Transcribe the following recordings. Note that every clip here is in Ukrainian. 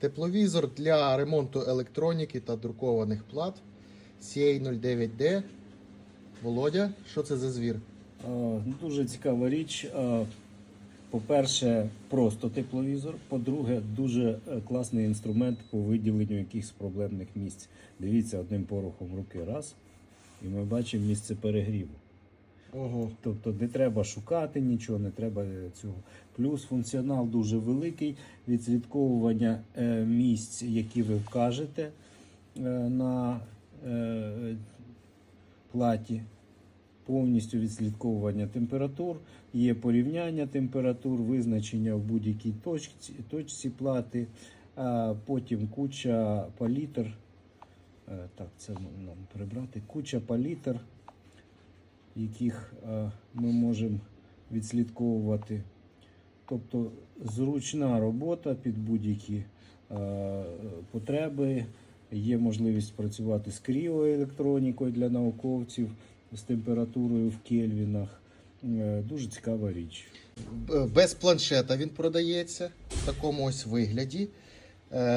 Тепловізор для ремонту електроніки та друкованих плат CA09D. Володя, що це за звір? Е, Дуже цікава річ. Е, По-перше, просто тепловізор. По-друге, дуже е, класний інструмент по виділенню якихось проблемних місць. Дивіться, одним порухом руки раз, і ми бачимо місце перегріву. Ого. Тобто не треба шукати нічого, не треба цього. Плюс функціонал дуже великий, відслідковування е, місць, які ви вкажете е, на е, платі. Повністю відслідковування температур, є порівняння температур, визначення в будь-якій точці, точці плати, а потім куча палітр. Так, це нам прибрати. Куча палітр, яких е, ми можемо відслідковувати. Тобто зручна робота під будь-які е, потреби. Є можливість працювати з кріоелектронікою для науковців з температурою в кельвінах. Е, Дуже цікава річ. Без планшета він продається в такому ось вигляді.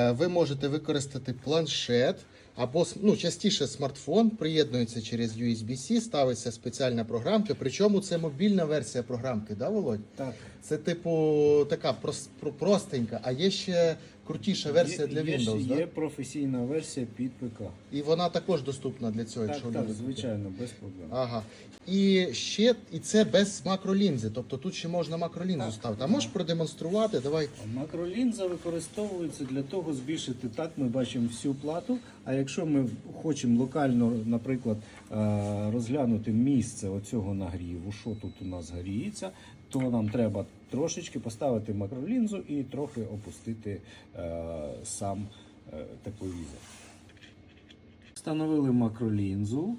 Ви можете використати планшет або ну, частіше смартфон, приєднується через USB-C, ставиться спеціальна програмка. Причому це мобільна версія програмки, да, Володь? Так, Це типу така прос- простенька, а є ще крутіша версія для є, Windows, Є, да? є професійна версія під ПК. І вона також доступна для цього, Так, якщо так, любите. звичайно, без проблем. Ага. І ще і це без макролінзи. Тобто тут ще можна макролінзу Так. ставити. А можеш продемонструвати? Давай. Макролінза використовується для того збільшити так. Ми бачимо всю плату. А якщо ми хочемо локально, наприклад, е, розглянути місце оцього нагріву, що тут у нас гріється, то нам треба трошечки поставити макролінзу і трохи опустити е, сам е, тепловізор. Встановили макролінзу,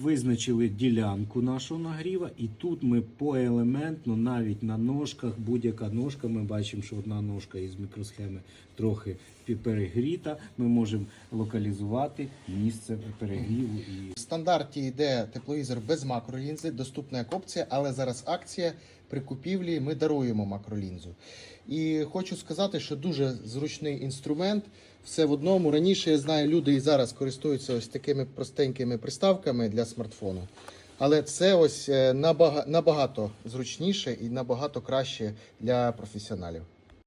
визначили ділянку нашого нагріва, і тут ми поелементно, навіть на ножках, будь-яка ножка, ми бачимо, що одна ножка із мікросхеми трохи перегріта. Ми можемо локалізувати місце перегріву і В стандарті йде тепловізор без макролінзи, доступна як опція, але зараз акція при купівлі ми даруємо макролінзу. І хочу сказати, що дуже зручний інструмент. Все в одному. Раніше я знаю, люди і зараз користуються ось такими простенькими приставками для смартфону. Але це ось е, набага- набагато зручніше і набагато краще для професіоналів.